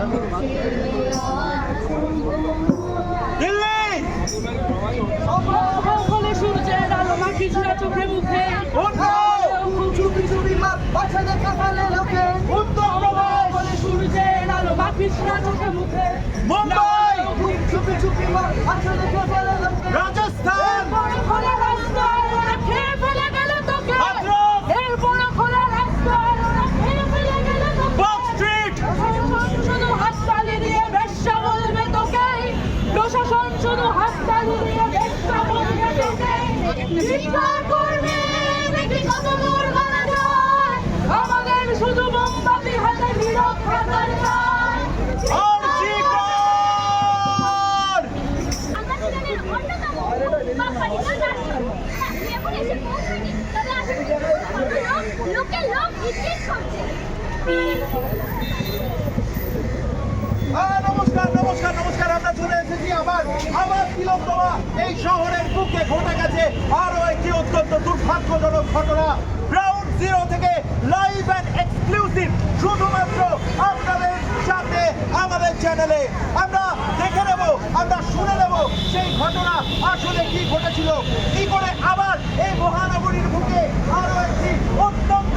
いいよ。নমস্কার নমস্কার নমস্কার, আমরা চলে এসেছি আবার আবার তিলোত্তমা এই শহরের বুকে ঘটে গেছে আরও একটি অত্যন্ত দুর্ভাগ্যজনক ঘটনা। গ্রাউন্ড জিরো থেকে লাইভ অ্যান্ড এক্সক্লুসিভ শুধুমাত্র আপনাদের সাথে আমাদের চ্যানেলে আমরা দেখে নেব, আমরা শুনে নেব সেই ঘটনা, আসলে কি ঘটেছিল, কি করে আবার এই মহানগরীর বুকে আরও একটি অত্যন্ত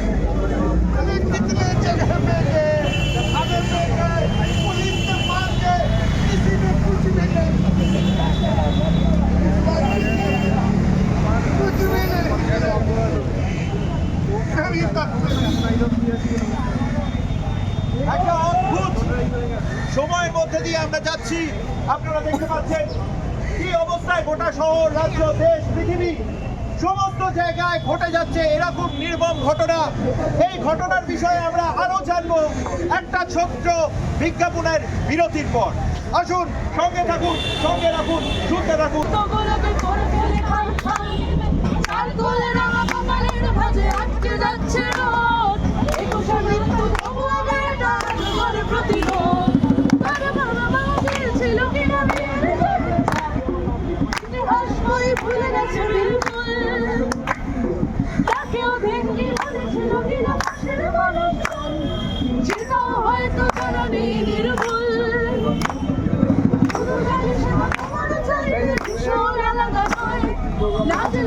অবস্থায় গোটা শহর, রাজ্য, দেশ, পৃথিবী, সমস্ত জায়গায় ঘটে যাচ্ছে এরকম নির্মম ঘটনা। এই ঘটনার বিষয়ে আমরা আরও জানব একটা ছোট্ট বিজ্ঞাপনের বিরতির পর। আসুন, সঙ্গে থাকুন, সঙ্গে রাখুন, শুনতে রাখুন কতগুলোকে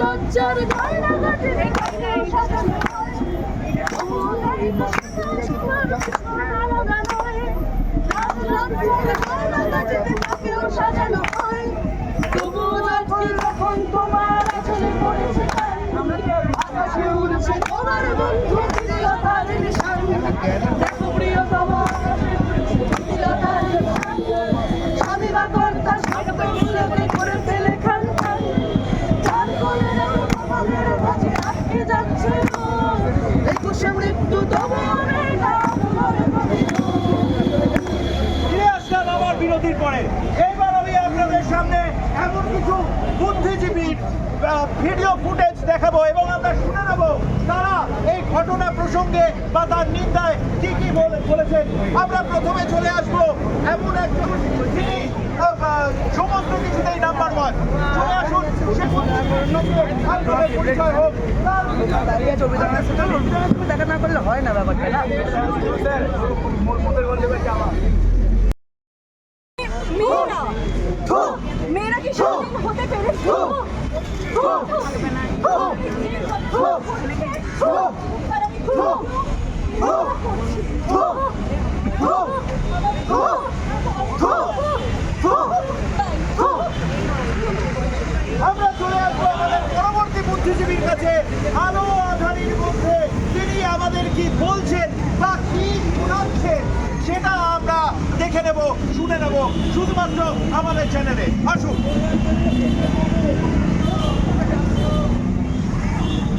লজ্জার গয়নাঘাটে রেখে ভিডিও ফুটেজ দেখাবো এবং আমরা শুনে নেব তারা এই ঘটনা প্রসঙ্গে বা তার নিন্দায় কি কি বলে- বলেছেন। আমরা প্রথমে চলে আসব এমন একজন যিনি সমস্ত কিছুতেই নাম্বার ওয়ান চলে আসুন পরিচয় হোক দেখা না করলে হয় না ব্যাপারটা না মেয়েরা কি হতে পেরেছে? আমরা চলে আমাদের পরবর্তী বুদ্ধিজীবীর কাছে। আলো আধারির মধ্যে তিনি আমাদের কি বলছেন বা কি শোনাচ্ছেন? সেটা আমরা দেখে নেব, শুনে নেব। শুধুমাত্র আমাদের চ্যানেলে। আসুন।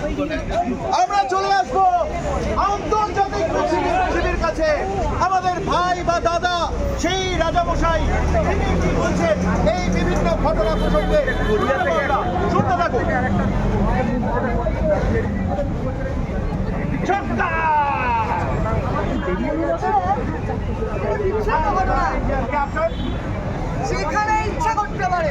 আমরা চলে আসব আন্তর্জাতিক বুদ্ধিজীবীর কাছে। আমাদের ভাই বা দাদা সেই রাজামশাই তিনি কি বলছেন? এই বিভিন্ন ঘটনা প্রসঙ্গে শুনতে থাকুন। সেখানে ইচ্ছা করতে পারে।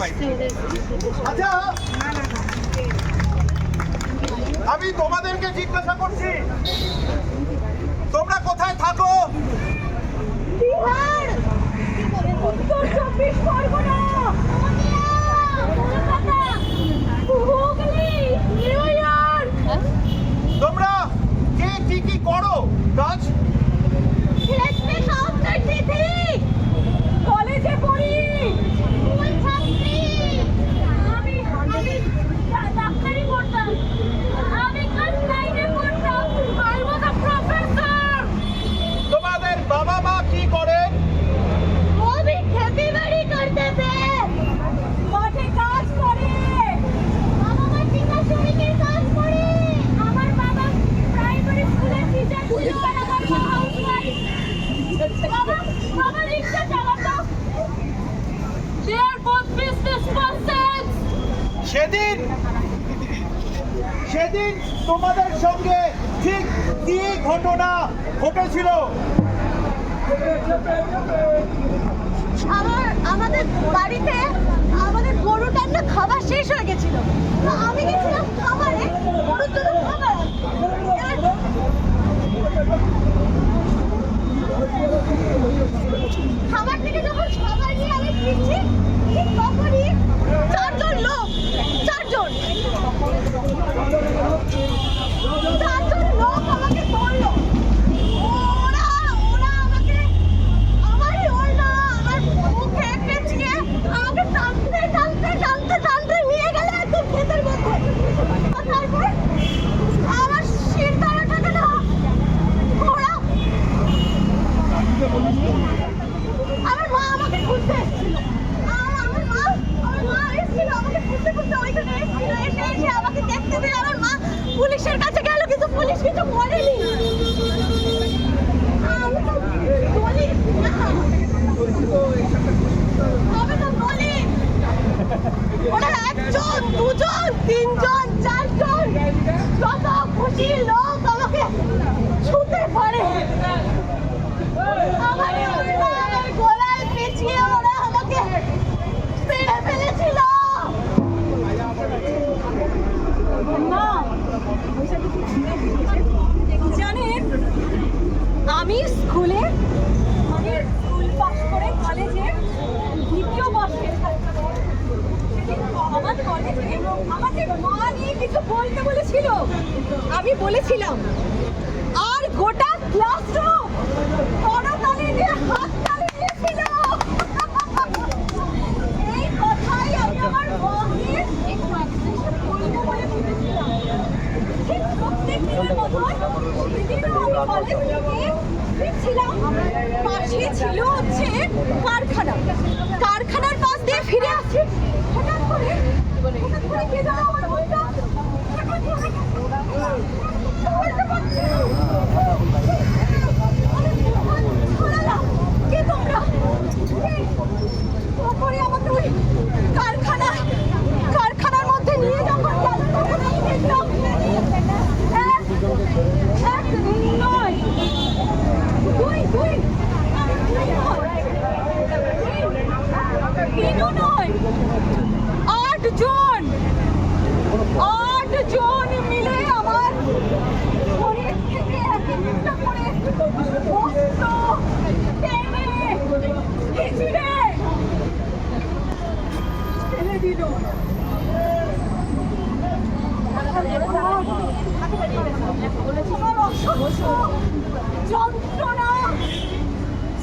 আচ্ছা। আমি তোমাদেরকে জিজ্ঞাসা করছি তোমরা কোথায় থাকো? সেদিন সেদিন তোমাদের সঙ্গে ঠিক কি ঘটনা ঘটেছিল? আমার, আমাদের বাড়িতে, আমাদের গরুটার না খাবার শেষ হয়ে গেছিল। তো আমি গেছিলাম খাবারে, গরুর জন্য খাবার।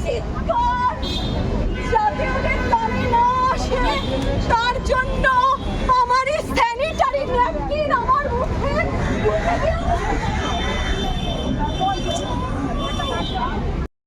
চিৎকার যাতে তার জন্য আমার স্যানিটারি ন্যাপকিন আমার